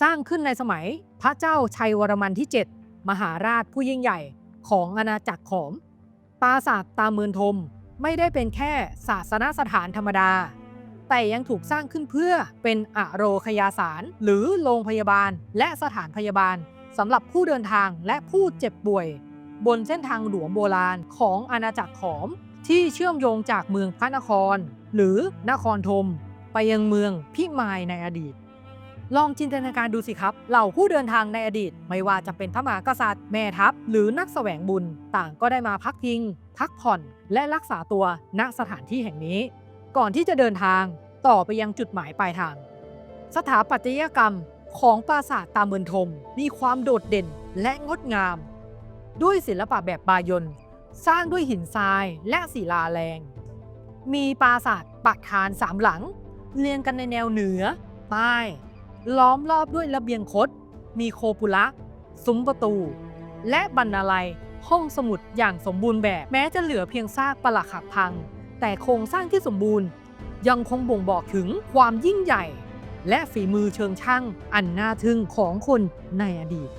สร้างขึ้นในสมัยพระเจ้าชัยวรมันที่ 7 มหาราชผู้ยิ่งใหญ่ของอาณาจักรขอม ปราสาทตาเมือนทมไม่ได้เป็นแค่ศาสนสถานธรรมดา แต่ยังถูกสร้างขึ้นเพื่อเป็นอโรคยาสารหรือโรงพยาบาลและสถานพยาบาลสำหรับผู้เดินทางและผู้เจ็บป่วย บนเส้นทางหลวงโบราณของอาณาจักรขอม ที่เชื่อมโยงจากเมืองพระนคร หรือนครธมไปยังเมืองพิมายในอดีต ลองจินตนาการดูสิครับ เหล่าผู้เดินทางในอดีต ไม่ว่าจะเป็นพระมหากษัตริย์ แม่ทัพ หรือนักแสวงบุญ ต่างก็ได้มาพักพิง พักผ่อน และรักษาตัวณสถานที่แห่งนี้ ก่อนที่จะเดินทางต่อไปยังจุดหมายปลายทาง สถาปัตยกรรมของปราสาทตามเมือนทม มีความโดดเด่นและงดงาม ด้วยศิลปะแบบบายนสร้างด้วยหินทรายและศิลาแรง มีปราสาทปักฐานสามหลัง เรียงกันในแนวเหนือใต้ ล้อมรอบด้วยระเบียงคด มีโคปุระ ซุ้มประตู และบรรณาลัย ห้องสมุดอย่างสมบูรณ์แบบ แม้จะเหลือเพียงซากปรักหักพัง แต่โครงสร้างที่สมบูรณ์ ยังคงบ่งบอกถึงความยิ่งใหญ่ และฝีมือเชิงช่างอันน่าทึ่งของคนในอดีต